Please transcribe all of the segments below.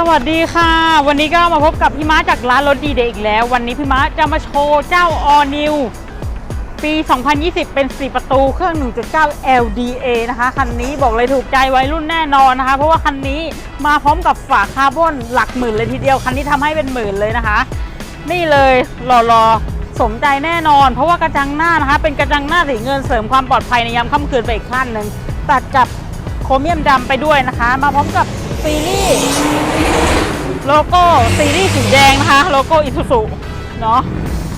สวัสดีค่ะ วันนี้ก็มาพบกับพี่ม้าจากร้านรถดีเดอีกแล้ว วันนี้พี่ม้าจะมาโชว์เจ้า All New ปี 2020 เป็น 4 ประตูเครื่อง 1.9 LDA นะคะ คันนี้บอกเลยถูกใจวัยรุ่นแน่นอนนะคะ เพราะว่าคันนี้มาพร้อมกับฝาคาร์บอนหลักหมื่นเลยทีเดียว คันนี้ทำให้เป็นหมื่นเลยนะคะ นี่เลยหล่อๆ สมใจแน่นอน เพราะว่ากระจังหน้านะคะ เป็นกระจังหน้าสีเงินเสริมความปลอดภัยในยามค่ำคืนไปอีกขั้นหนึ่งตัดกับ ครเมียมดำไปด้วยนะคะ มาพร้อมกับซีรีส์โลโก้ซีรีส์สีแดงนะคะ โลโก้อิซูซุเนาะ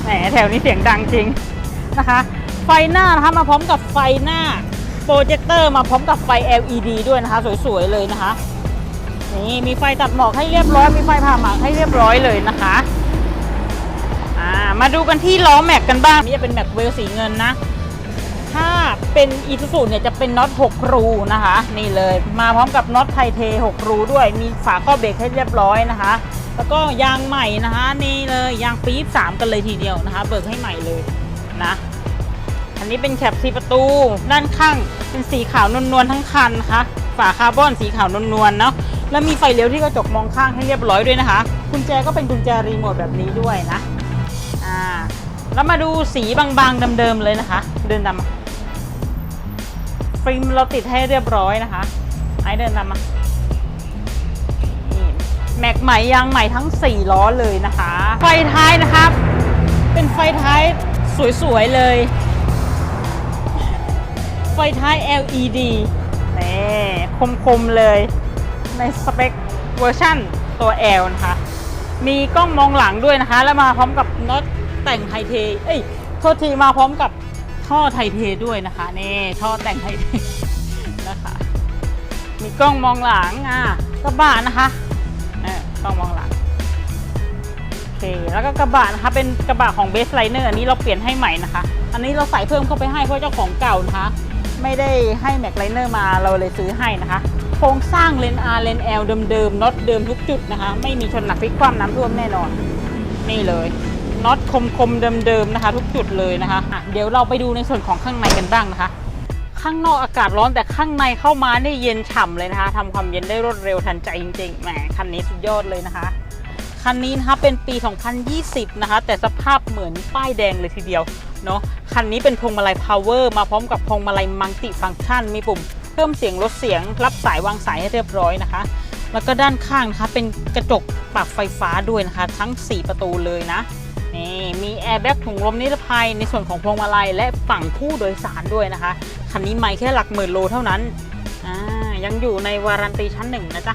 แหมแถวนี้เสียงดังจริงนะคะ ไฟหน้านะคะมาพร้อมกับไฟหน้าโปรเจคเตอร์มาพร้อมกับไฟ LED ด้วยนะคะ สวยๆเลยนะคะนี่มีไฟตัดหมอกให้เรียบร้อย มีไฟผ่าหมากให้เรียบร้อยเลยนะคะมาดูกันที่ล้อแม็กกันบ้างนี่จะเป็นแม็กเวลสีเงินนะ เป็นอีซูซูเนี่ยจะเป็นน็อต6รูนะคะ นี่เลยมาพร้อมกับน็อตไทเท 6 รูด้วยมีฝาข้อเบรกให้เรียบร้อยนะคะ แล้วก็ยางใหม่นะคะ นี่เลยยางปี๊บ3กันเลยทีเดียวนะคะ เบิกให้ใหม่เลยนะ อันนี้เป็นแคปสีประตู ด้านข้างเป็นสีขาวนวลๆทั้งคันนะคะฝาคาร์บอนสีขาวนวลๆเนาะแล้วมีไฟเลี้ยวที่กระจกมองข้างให้เรียบร้อยด้วยนะคะ กุญแจก็เป็นกุญแจรีโมทแบบนี้ด้วยนะอ่าแล้วมาดูสีบางๆเดิมๆเลยนะคะ เดินตามมา ฟิล์มเราติดให้เรียบร้อยนะคะ ไอเดินตามมานี่แม็กใหม่ยางใหม่ทั้ง 4 ล้อเลยนะคะ ไฟท้ายนะครับ เป็นไฟท้ายสวยๆเลย ไฟท้าย LED นี่คมๆเลยในสเปคเวอร์ชั่นตัว L นะคะ มีกล้องมองหลังด้วยนะคะ แล้วมาพร้อมกับน็อตแต่งไทเท เอ้ย โทษทีมาพร้อมกับ ท่อไทเทด้วยนะคะนี่ท่อแต่งไทเทนะคะมีกล้องมองหลังอะกระบะนะคะเออกล้องมองหลังโอเคแล้วก็กระบะนะคะเป็นกระบะของเบสไลเนอร์อันนี้เราเปลี่ยนให้ใหม่นะคะ อันนี้เราใส่เพิ่มเข้าไปให้เพราะเจ้าของเก่านะคะ ไม่ได้ให้แม็กไลเนอร์มาเราเลยซื้อให้นะคะโครงสร้างเลน R เลน L เดิมๆน็อตเดิมทุกจุดนะคะ ไม่มีชนหนักพลิกคว่ำน้ำท่วมแน่นอน นี่เลย น็อตคมๆเดิมๆนะคะ ทุกจุดเลยนะคะะเดี๋ยวเราไปดูในส่วนของข้างในกันบ้างนะคะ ข้างนอกอากาศร้อนแต่ข้างในเข้ามานี่เย็นฉ่ำเลยนะคะทำความเย็นได้รวดเร็วทันใจจริงๆแหมคันนี้สุดยอดเลยนะคะคันนี้นะคะเป็นปี 2020 นะคะ แต่สภาพเหมือนป้ายแดงเลยทีเดียวเนาะคันนี้เป็นพวงมาลัย power มาพร้อมกับพวงมาลัยมัลติฟังชัน มีปุ่มเพิ่มเสียงลดเสียง รับสายวางสายให้เรียบร้อยนะคะ แล้วก็ด้านข้างนะคะเป็นกระจกปรับไฟฟ้าด้วยนะคะ ทั้ง 4 ประตูเลยนะ นี่มีแอร์แบ็กถุงลมนิรภัยในส่วนของพวงมาลัยและฝั่งผู้โดยสารด้วยนะคะ คันนี้ไม่แค่หลักหมื่นโลเท่านั้นอ่ายังอยู่ในวารันตีชั้นหนึ่งนะจ๊ะ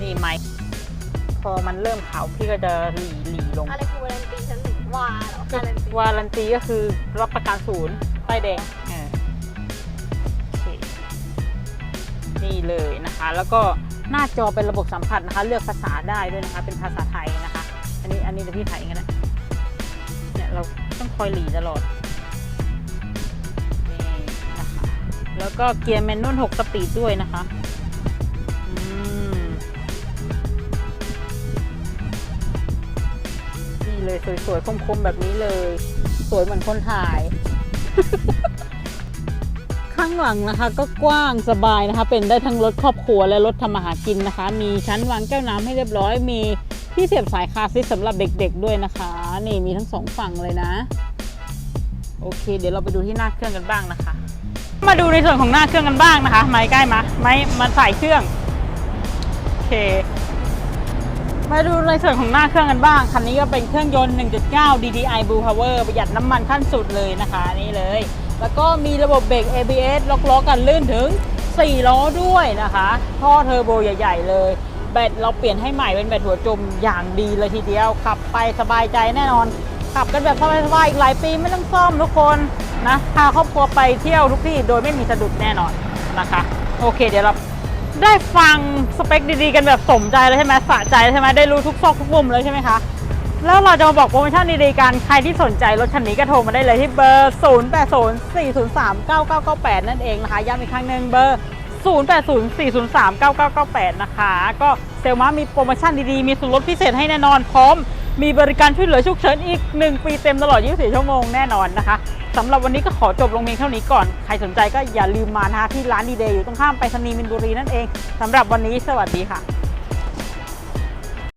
นี่ไม่พอมันเริ่มขาวพี่ก็จะหลีหลีลง อะไรคือวารันตีชั้นหนึ่งวาเหรอการันตีวารันตีก็คือรับประกันศูนย์ป้ายแดงเออโอเคนี่เลยนะคะ แล้วก็หน้าจอเป็นระบบสัมผัสนะคะ เลือกภาษาได้ด้วยนะคะ เป็นภาษาไทย นี้เดี๋ยวพี่ถ่ายเองก็ได้เนี่ยเราต้องคอยหลีตลอดนี่นะคะแล้วก็เกียร์แมนนวล6สปีดด้วยนะคะอืมนี่เลยสวยๆคมๆแบบนี้เลย สวยเหมือนคนถ่าย ข้างหลังนะคะ ก็กว้างสบายนะคะ เป็นได้ทั้งรถครอบครัวและรถทำมาหากินนะคะ มีชั้นวางแก้วน้ำให้เรียบร้อยมี ที่เสียบสายคาซีทสำหรับเด็กๆด้วยนะคะ นี่มีทั้งสองฝั่งเลยนะ โอเค เดี๋ยวเราไปดูที่หน้าเครื่องกันบ้างนะคะ มาดูในส่วนของหน้าเครื่องกันบ้างนะคะ ไม้ใกล้มาไม้มาใส่เครื่องโอเค มาดูในส่วนของหน้าเครื่องกันบ้างคันนี้ก็เป็นเครื่องยนต์ 1.9 DDI Blue Power ประหยัดน้ำมันขั้นสุดเลยนะคะนี่เลย แล้วก็มีระบบเบรก ABS ล็อกล้อกันลื่นถึง4ล้อด้วยนะคะท่อเทอร์โบใหญ่ ๆ เลย แบตเราเปลี่ยนให้ใหม่เป็นแบตหัวจมอย่างดีเลยทีเดียว ขับไปสบายใจแน่นอน ขับกันแบบสบายๆอีกหลายปีไม่ต้องซ่อมทุกคนนะพาครอบครัวไปเที่ยวทุกที่โดยไม่มีสะดุดแน่นอนนะคะ โอเค เดี๋ยวเราได้ฟังสเปคดีๆกันแบบสมใจเลยใช่ไหมสะใจใช่ไหมได้รู้ทุกซอกทุกมุมเลยใช่ไหมคะแล้วเราจะมาบอกโปรโมชั่นดีๆกัน ใครที่สนใจรถคันนี้ก็โทรมาได้เลยที่เบอร์ 0 8 0 4 0 3 9 9 9 8 นั่นเองนะคะ ย้ำอีกครั้งหนึ่งเบอร์ 0 8 0 4 0 3 9 9 9 8 นะคะ ก็เซลมามีโปรโมชั่นดีๆ มีส่วนลดพิเศษให้แน่นอนพร้อม มีบริการช่วยเหลือฉุกเฉินอีก 1 ปีเต็มตลอด 24 ชั่วโมงแน่นอนนะคะสำหรับวันนี้ก็ขอจบลงเพียงเท่านี้ก่อน ใครสนใจก็อย่าลืมมานะคะที่ร้านดีเดย์อยู่ตรงข้ามไปรษณีย์มินบุรีนั่นเองสำหรับวันนี้สวัสดีค่ะ